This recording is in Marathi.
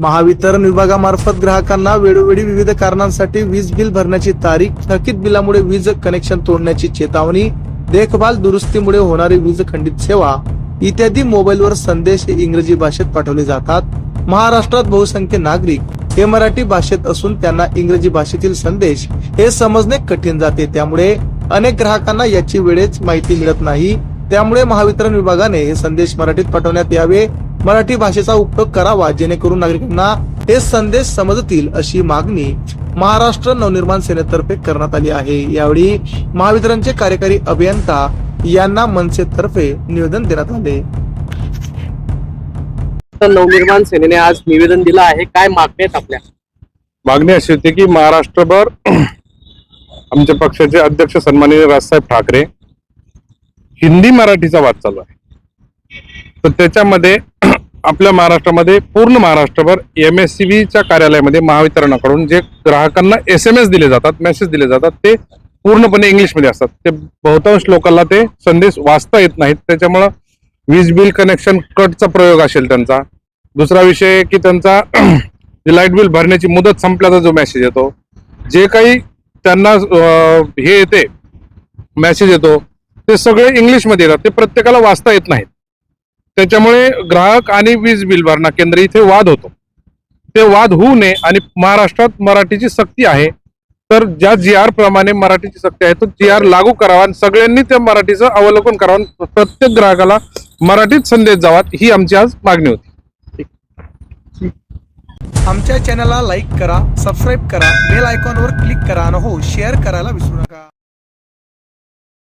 महावितरण विभागामार्फत ग्राहकांना वेळोवेळी विविध कारणांसाठी वीज बिल भरण्याची तारीख थकीत बिलामुळे वीज कनेक्शन तोडण्याची चेतावणी देखभाल दुरुस्तीमुळे होणारी वीज खंडित सेवा इत्यादी मोबाईलवर संदेश हे इंग्रजी भाषेत पाठवले जातात. महाराष्ट्रात बहुसंख्य नागरिक हे मराठी भाषेत असून त्यांना इंग्रजी भाषेतील संदेश हे समजणे कठीण जाते. त्यामुळे अनेक ग्राहकांना याची वेळेच माहिती मिळत नाही. त्यामुळे महावितरण विभागाने हे संदेश मराठीत पाठवण्यात यावे. मराठी भाषेचा उपयोग करावा जेणेकरून नागरिकांना हे संदेश समजतील अशी मागणी महाराष्ट्र नवनिर्माण सेनेतर्फे करण्यात आली आहे. यावेळी महावितरणचे कार्यकारी अभियंता यांना मनसेतर्फे निवेदन देण्यात आले. नवनिर्माण सेनेने आज निवेदन दिलं आहे. काय मागण्या आहेत आपल्या? मागणी अशी होती की महाराष्ट्रभर आमच्या पक्षाचे अध्यक्ष सन्माननीय राजसाहेब ठाकरे हिंदी मराठीचा वाद चालू आहे. तर त्याच्यामध्ये आपल्या महाराष्ट्रामध्ये पूर्ण महाराष्ट्रभर एम एस सी बीच्या कार्यालयामध्ये महावितरणाकडून जे ग्राहकांना एस एम एस दिले जातात मेसेज दिले जातात ते पूर्णपणे इंग्लिशमध्ये असतात. ते बहुतांश लोकांना ते संदेश वाचता येत नाहीत. त्याच्यामुळं वीज बिल कनेक्शन कटचा प्रयोग असेल त्यांचा. दुसरा विषय की त्यांचा लाइट बिल भरण्याची मुदत संपल्याचा जो मेसेज येतो जे काही त्यांना हे येते मेसेज येतो ते सगळे इंग्लिशमध्ये येतात. ते प्रत्येकाला वाचता येत नाहीत. त्याच्यामुळे ग्राहक आणि वीज बिल भरणा केंद्र इथे वाद होतो. ते वाद होऊ नये आणि महाराष्ट्रात मराठीची सक्ती आहे. तर ज्या जी आर प्रमाणे मराठीची सक्ती आहे तो जी आर लागू करावा आणि सगळ्यांनी त्या मराठीचं अवलोकन करावं प्रत्येक ग्राहकाला मराठीत संदेश जावात ही आमची आज मागणी होती. आमच्या चॅनलला लाईक करा सबस्क्राईब करा बेल आयकॉनवर क्लिक करा आणि हो शेअर करायला विसरू नका.